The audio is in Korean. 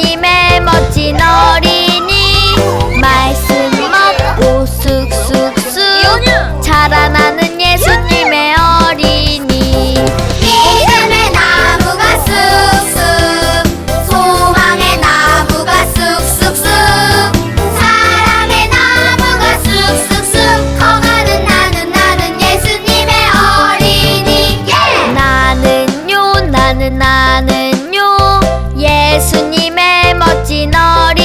하나님의 멋진 어린이. 말씀 먹고 쑥쑥쑥 자라나 예수님의 멋진 어린